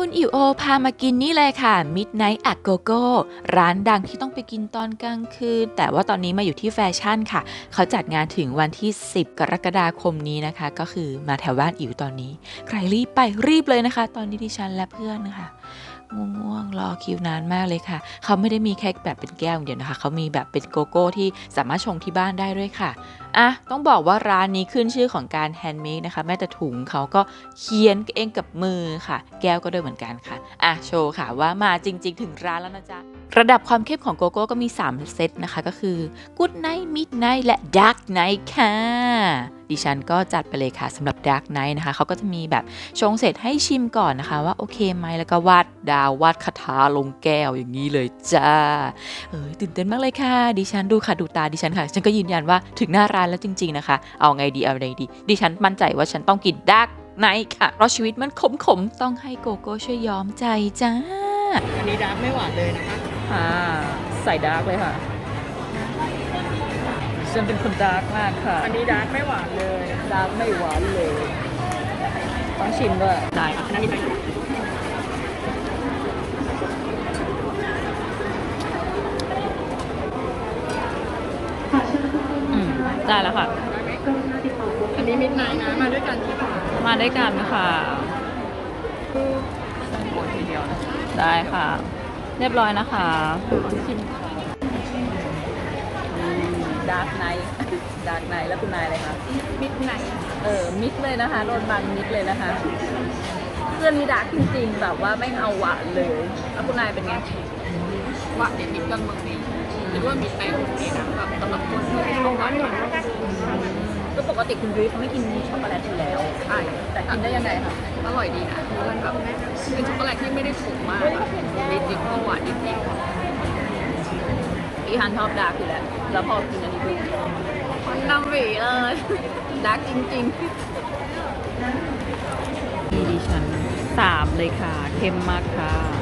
คุณอิวโอพามากินนี่เลยค่ะ Midnight a g o g o ร้านดังที่ต้องไปกินตอนกลางคืน แต่ว่าตอนนี้มาอยู่ที่แฟชั่นค่ะ เขาจัดงานถึงวันที่ 10 กรกฎาคมนี้นะคะ ก็คือมาแถวบ้านอิวตอนนี้ ใครรีบไปรีบเลยนะคะ ตอนนี้ดิฉันและเพื่อนนะคะ ง่วงๆรอคิวนานมากเลยค่ะ เขาไม่ได้มีแค่แบบเป็นแก้วเดียวนะคะ เขามีแบบเป็นโกโก้ที่สามารถชงที่บ้านได้ด้วยค่ะอะต้องบอกว่าร้านนี้ขึ้นชื่อของการแฮนด์เมดนะคะ แม้แต่ถุงเขาก็เขียนเองกับมือค่ะ แก้วก็ด้วยเหมือนกันค่ะอะโชว์ค่ะว่ามาจริง ๆ ถึงร้านแล้วนะจ๊ะ ระดับความเข้มของโกโก้ก็มี 3 เซตนะคะ ก็คือ Good Night Midnight และ Dark Night ค่ะ ดิฉันก็จัดไปเลยค่ะสำหรับ Dark Night นะคะเขาก็จะมีแบบชงเสร็จให้ชิมก่อนนะคะว่าโอเคไหมแล้วก็วาดดาววาดคาถาลงแก้วอย่างนี้เลยจ้าเอ้ยตื่นเต้นมากเลยค่ะ ดิฉันดูค่ะดูตาดิฉันค่ะ ฉันก็ยืนยันว่าถึงหน้าร้านแล้วจริง ๆนะคะ เอาไงดีเอาไงดี ดิฉันมั่นใจว่าฉันต้องกินดักไนค่ะ เพราะชีวิตมันขมๆ ต้องให้โกโก้ช่วยยอมใจจ้า อันนี้ดาร์กไม่หวานเลยนะคะ อ่า ใส่ดาร์กเลยค่ะ ฉันเป็นคนดาร์กมากค่ะ อันนี้ดาร์กไม่หวานเลยดาร์กไม่หวานเลย ต้องชิมด้วยได้อันนั้นมีไปอืมได้แล้วค่ะ อันนี้มิดไนท์นะ มาด้วยกันที่ค่ะมาด้วยกันค่ะโอ้ทีเดียวนะได้ค่ะ เรียบร้อยนะคะชิม ดาร์กไนท์แล้วคุณนายอะไรคะมิดไนท์เออมิดเลยนะคะโดนบังมิดเลยนะคะ เพื่อนนี้ดาร์กจริงๆแบบว่าไม่เอาหวานเลย แล้วคุณนายเป็นไงหวานเด็ดมิดกลางเมืองดีหรือว่ามิดไนท์โอเคนะแบบสำหรับคนที่ไม่ชอบหวานหวานคือปกติคุณยุ้ยเขาไม่กินช็อกโกแลตอยู่แล้วใช่แต่กินได้ยังไงคะอร่อยดีนะเพราะมันแบบเป็นช็อกโกแลตที่ไม่ได้ขมมากอะนิดนิดก็หวานนิดนิดพี่ฮันชอบดาร์กอยู่แล้วแล้วพอกินอันนี้ปุ๊บ คนดำหวีเลยดาร์กจริงมีดิฉันสามเลยค่ะ เข้มมากค่ะ